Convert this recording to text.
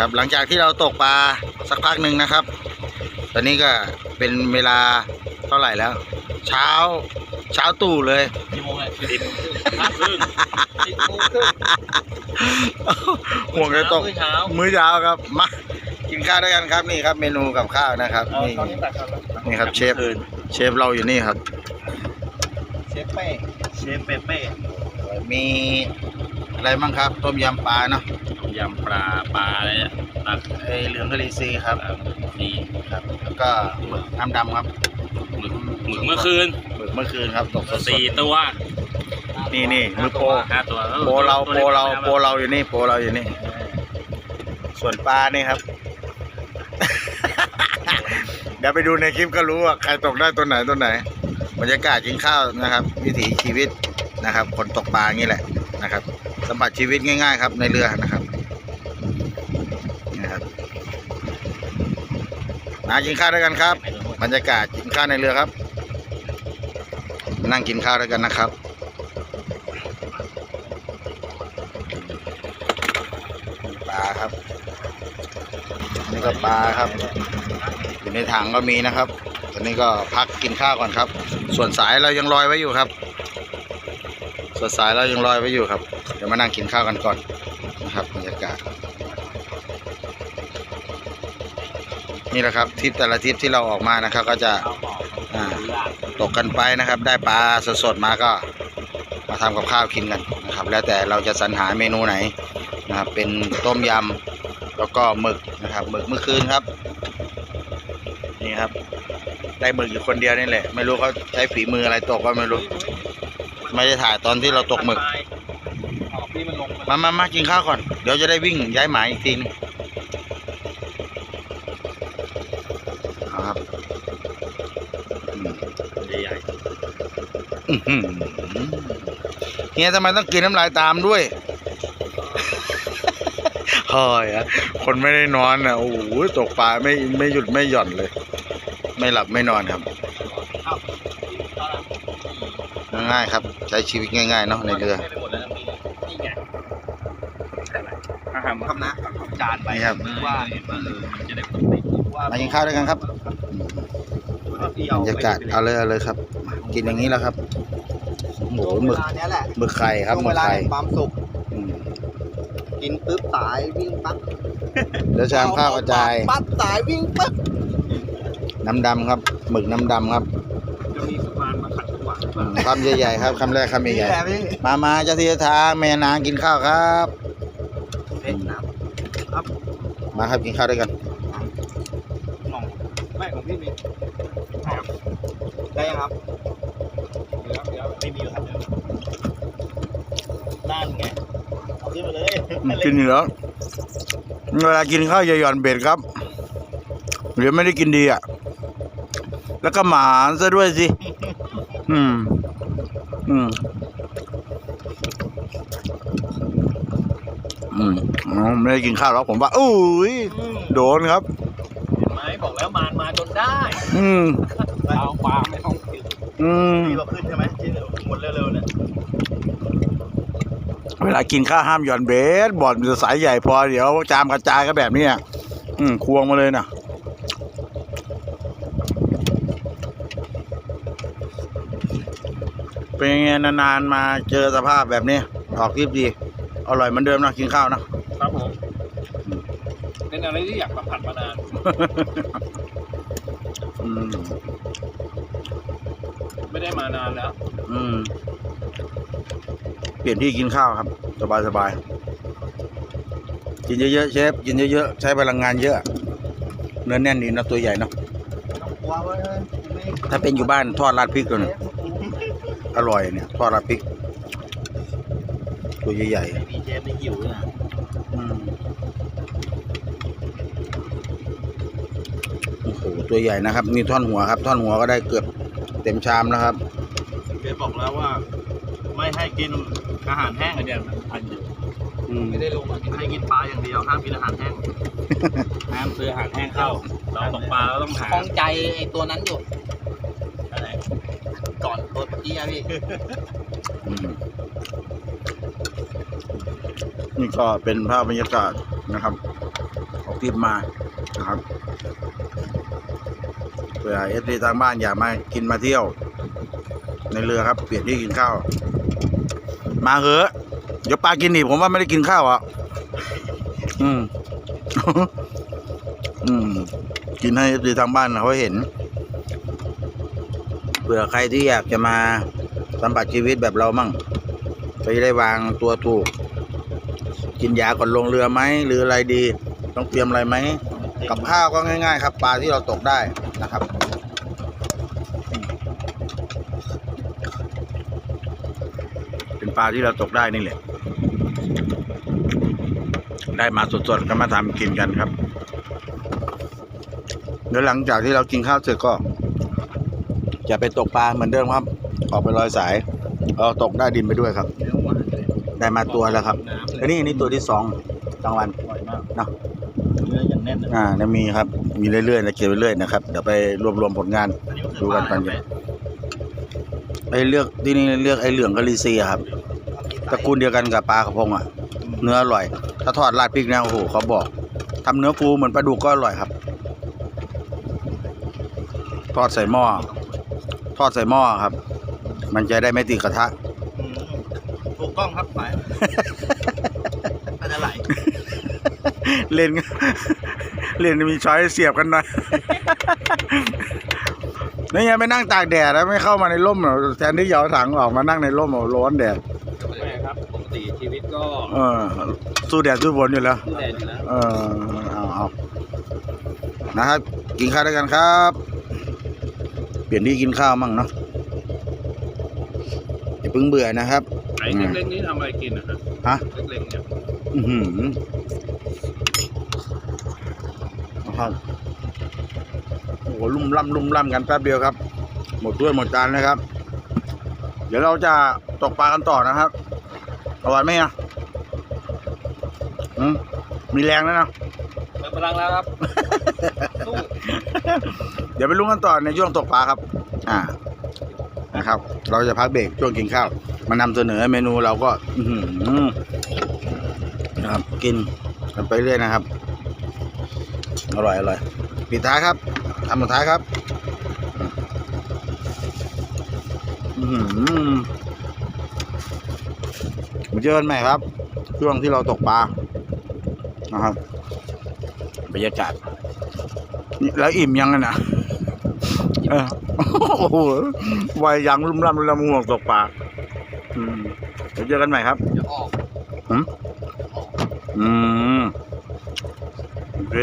นะครับ หลังจากที่เราตกปลาสักพักหนึ่งนะครับ ตอนนี้ก็เป็นเวลาเท่าไหร่แล้ว เช้าเช้าตู่เลยกี่โมงเลยสิบห้าครึ่งสิบโมงครึ่งห่วงจะตกมื้อเช้ามื้อเช้าครับมากินข้าวด้วยกันครับนี่ครับ เมนูกับข้าวนะครับเอานี่ตอนนี้ตัดกันแล้วนี่ครับเชฟเชฟเราอยู่นี่ครับ เชฟเป้เชฟเปเป้มีอะไรบ้างครับ ต้มยำปลาเนาะ ยำปลาปลาอะไรเนี่ยตักไอเหลืองทะเลซีครับดีครับแล้วก็หมึกน้ำดำครับหมึกหมึกเมื่อคืนหมึกเมื่อคืนครับตกสดสี่ตัวๆนี่นี่มือโปรห้าตัวโปรเราตัวโปรล็กเรานะโปรเราอยู่นี่โปรเราอยู่นี่ ส่วนปลานี่ครับ เดี๋ยวไปดูในคลิปก็รู้ว่าใครตกได้ตัวไหนตัวไหนบรรยากาศกินข้าวนะครับ วิถีชีวิตนะครับ คนตกปลาอย่างนี้แหละนะครับสัมผัสชีวิตง่ายๆครับในเรือนะครับ นะครับมากินข้าวด้วยกันครับ บรรยากาศกินข้าวในเรือครับ นั่งกินข้าวด้วยกันนะครับปลาครับนี่ก็ปลาครับอยู่ในถังก็มีนะครับตอนนี้ก็พักกินข้าวก่อนครับ ส่วนสายเรายังลอยไว้อยู่ครับ ส่วนสายเรายังลอยไว้อยู่ครับเดี๋ยวมานั่งกินข้าวกันก่อนนะครับบรรยากาศ นี่แหละครับทริปแต่ละทริปที่เราออกมานะครับ ก็จะตกกันไปนะครับ ได้ปลาสดๆมาก็มาทำกับข้าวกินกันนะครับ แล้วแต่เราจะสรรหาเมนูไหนนะครับ เป็นต้มยำแล้วก็หมึกนะครับหมึกเมื่อคืนครับนี่ครับ ได้หมึกอยู่คนเดียวนี่แหละ ไม่รู้เขาใช้ฝีมืออะไรตกก็ไม่รู้ ไม่ได้ถ่ายตอนที่เราตกหมึกออกพี่มันลงมามามากินข้าวก่อน เดี๋ยวจะได้วิ่งย้ายหมายอีกทีนึงเอาครับอืม ใหญ่ อื้อหือ เฮียทำไมต้องกินน้ำลายตามด้วยเฮ้ยอะคนไม่ได้นอนอะโอ้โหตกปลาไม่ไม่หยุดไม่หย่อนเลย ไม่หลับไม่นอนครับง่ายๆครับ ใช้ชีวิตง่ายๆเนาะในเรือไปหมดแล้วนะพี่นี่ไงๆอาหารคำนะจานไปนี่ครับว่าจะได้ปกติว่ามากินข้าวด้วยกันครับ พี่บรรยากาศเอาเลยเอาเลยครับ กินอย่างนี้แล้วครับโอ้โหหมึกเวลาเนี้ยแหละหมึกไข่ครับหช่วงมึเวกลาไข่แห่งความสุขอืมกินปุ๊บสายวิ่งปั๊บเดี๋ยวชามข้าวกระจายปั๊บสายวิ่งปั๊บน้ำดำครับหมึกน้ำดำครับจะมีสะพานมาขัดขวางอืมคำใหญ่ๆครับคำแรกคำนี่ใหญ่แหละพี่ๆมามาเจ้าที่เจ้าทางแม่นางกินข้าวครับเด็กน้มาครับกินข้าวด้วยกันำมองไม่ของพี่มีได้ยัง ครับเดี๋ยวเดี๋ยวไม่มีอยู่ครับเดี๋ยวนั่นไงเอาขึ้นมาเลยกินอยู่แล้วเวลากินข้าวอย่าหย่อนเบ็ดครับเดี๋ยวไม่ได้กินดีอะ แล้วก็หมาซะด้วยสิ อืม อืม อืมอ๋อไม่ได้กินข้าวแล้วผมว่าอุ้ยโดนครับไม้บอกแล้วมานมาจนได้ อืม เอาปลาไม่ต้องกิน อืมพี่เราขึ้นใช่ไหมที่เดี๋ยวหมดเร็วๆเนี่ยเวลากินข้าวห้ามหย่อนเบ็ดบอดมันจะสายใหญ่พอเดี๋ยวจามกระจายก็แบบเนี้ยอืมควงมาเลยนะเป็นยังไงนานๆมาเจอสภาพแบบนี้ออกคลิปดี อร่อยเหมือนเดิมนะกินข้าวนะครับผมเป็นอะไรที่อยากสัมผัสมานาน อืมไม่ได้มานานแล้ว อืม เปลี่ยนที่กินข้าวครับ สบายสบายๆกินเยอะๆเชฟกินเยอะๆใช้พลังงานเยอะ เนื้อแน่นดีนะตัวใหญ่เนาะไม่ต้องกลัวเว้ยไม่ถ้าเป็นอยู่บ้านทอดราดพริกกันอร่อยเนี่ย ทอดราดพริก ตัวใหญ่มีเชฟได้หิวนะๆอืมโอ้โห ตัวใหญ่นะครับ นี่ท่อนหัวครับ ท่อนหัวก็ได้เกือบเต็มชามแล้วครับเชฟบอกแล้วว่า ไม่ให้กินอาหารแห้งอันเดียวอันเดียวอืมไม่ได้ลงมาให้กินปลาอย่างเดียวห้ามกินอาหารแห้งห้ามซื้ออาหารแห้งเข้า เราตกปลาเราต้องหาคลองใจไอ้ตัวนั้นอยู่อันไหนก่อนตัวเมื่อกี้อะพี่อืมนี่ก็เป็นภาพบรรยากาศนะครับทริปมานะครับ เผื่อเอฟซีทางบ้านอยากมากินมาเที่ยว ในเรือครับ เปลี่ยนที่กินข้าว มาเหอะเดี๋ยวปลากินอีกผมว่าไม่ได้กินข้าวอะ อืม อืม กินให้เอฟซีทางบ้านเขาเห็น เผื่อใครที่อยากจะมาสัมผัสชีวิตแบบเรามั่งจะได้วางตัวถูก กินยาก่อนลงเรือไหมหรืออะไรดี ต้องเตรียมอะไรไหมกับข้าวก็ง่าย ๆ ครับ ปลาที่เราตกได้นะครับ เป็นป ลาที่เราตกได้นี่แหละ ได้มาสดๆก็มาทำกินกันครับเดี๋ยวหลังจากที่เรากินข้าวเสร็จก็จะไปตกปลาเหมือนเดิมครับ ออกไปลอยสายเอาตกได้ดินไปด้วยครับเนื้อหวานเลยได้มาตัวแล้วครับน้ำเลอัยนนี้อันนี้ตัวที่สองกลางวันอร่อยมากเนาะเนื้อยังแน่นเลยอ่าเนี่ยมีครับ มีเรื่อยๆนะเก็บไปเรื่อยนะครับ เดี๋ยวไปรวบรวมผลงานอันนี้มันคือดูกันปลาตอนเย็นไอ้เลือกที่นี่เลือกไอ้เหลืองกะลีเซียครับ ตระกูลเดียวกันกับปลากระพงอะ เนื้ออร่อย ถ้าทอดราดพริกเนี่ยโอ้โหเขาบอกทำเนื้อฟูเหมือนปลาดุกก็อร่อยครับ ทอดใส่หม้อ ทอดใส่หม้อครับ มันจะได้ไม่ติดกระทะ อืมถูกต้องครับไปอันนั้นไหลเล่น เล่นมีช้อยเสียบกันหน่อย นี่ยังไม่นั่งตากแดดแล้วไม่เข้ามาในร่มเหรอแทนที่จะเอาถังออกมานั่งในร่มเอาร้อนแดด ไม่ครับปกติชีวิตก็เออสู้แดดสู้ฝนอยู่แล้วดูแดดอยู่แล้ว เออเอาเอานะครับ กินข้าวด้วยกันครับ เปลี่ยนที่กินข้าวมั่งเนาะอย่าเพิ่งเบื่อนะครับ ไอ้เล็กๆนี้ทำอะไรกินนะครับฮะ เล็กๆเนี่ยอือหือนะครับโอ้โหลุ่มล่ำลุ่มล่ำกันแป๊บเดียวครับ หมดถ้วยหมดจานเลยครับ เดี๋ยวเราจะตกปลากันต่อนะครับอร่อยไหมอะอืมมีแรงแล้วนะเปิดพลังแล้วครับสู้เดี๋ยวไปลุ้นกันต่อในช่วงตกปลาครับ อ่า นะครับ เราจะพักเบรกช่วงกินข้าว มานำเสนอเมนูเราก็ อือหือนะครับ กินกันไปเรื่อยนะครับ อร่อยอร่อย ปิดท้ายครับทำสุดท้ายครับ อือหือมา เจอกันใหม่ครับ ช่วงที่เราตกปลา นะครับบรรยากาศนี่แล้วอิ่มยังกันนะเออโอ้โหวัยยังรุ่มร่ำรุ่มร่ำห่วงตกปลาอืมเดี๋ยวเจอกันใหม่ครับเดี๋ยวออกอืมอืมโอเค